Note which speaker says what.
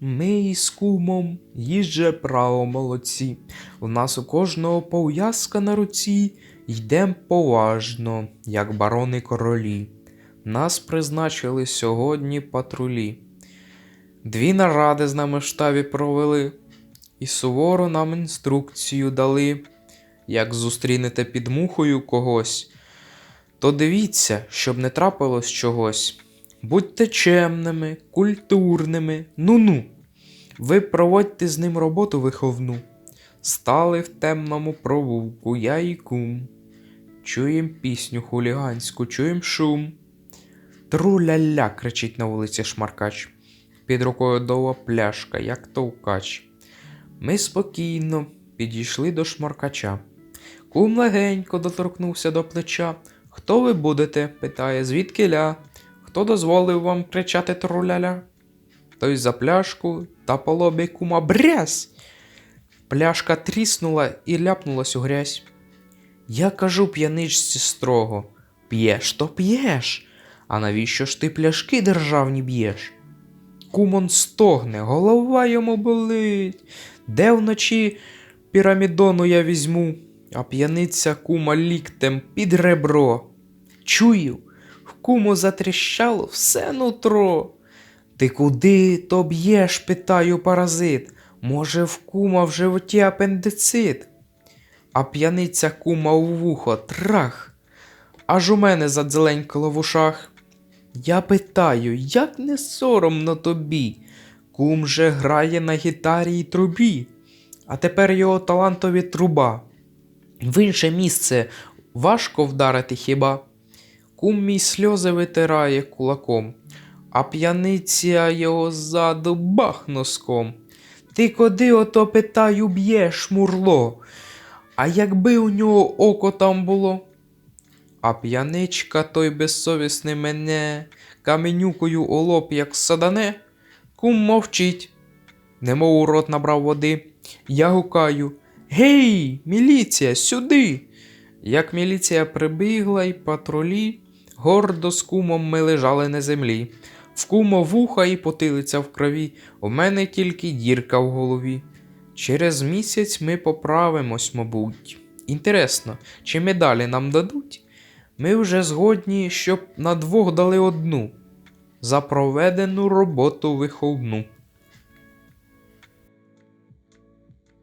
Speaker 1: ми із кумом їжджа право молодці. У нас у кожного пов'язка на руці, йдем поважно, як барони королі. Нас призначили сьогодні патрулі. Дві наради з нами в штабі провели, і суворо нам інструкцію дали. Як зустрінете під мухою когось, то дивіться, щоб не трапилось чогось. Будьте чемними, культурними, ну-ну. Ви проводьте з ним роботу виховну. Стали в темному провулку, я і кум. Чуєм пісню хуліганську, чуєм шум. Тру-ля-ля, кричить на вулиці шмаркач. Під рукою довга пляшка, як товкач. Ми спокійно підійшли до шмаркача. Кум легенько доторкнувся до плеча. Хто ви будете? питає, звідки ля? Хто дозволив вам кричати труляля? Той за пляшку та по лобі кума брязь. Пляшка тріснула і ляпнулась у грязь. Я кажу п'яничці строго: п'єш, то п'єш. А навіщо ж ти пляшки державні б'єш? Кумон стогне, голова йому болить. Де вночі пірамідону я візьму, а п'яниця кума ліктем під ребро. Чую, куму затріщало все нутро. Ти куди то б'єш, питаю паразит. Може, в кума в животі апендицит? А п'яниця кума у вухо трах. Аж у мене задзеленькало в ушах. Я питаю, як не соромно тобі? Кум же грає на гітарі й трубі, а тепер його талантові труба. В інше місце важко вдарити хіба? Кум мій сльози витирає кулаком, а п'яниця його ззаду бах носком. Ти куди ото питаю б'єш, мурло? А якби у нього око там було? А п'яничка той безсовісний мене каменюкою у лоб як садане, кум мовчить, немов у рот набрав води. Я гукаю Гей, міліція, сюди. Як міліція прибігла й патрулі, гордо з кумом ми лежали на землі. В кумо вуха і потилиця в крові, у мене тільки дірка в голові. Через місяць ми поправимось, мабуть. Інтересно, чи медалі нам дадуть? Ми вже згодні, щоб на двох дали одну за проведену роботу виховну.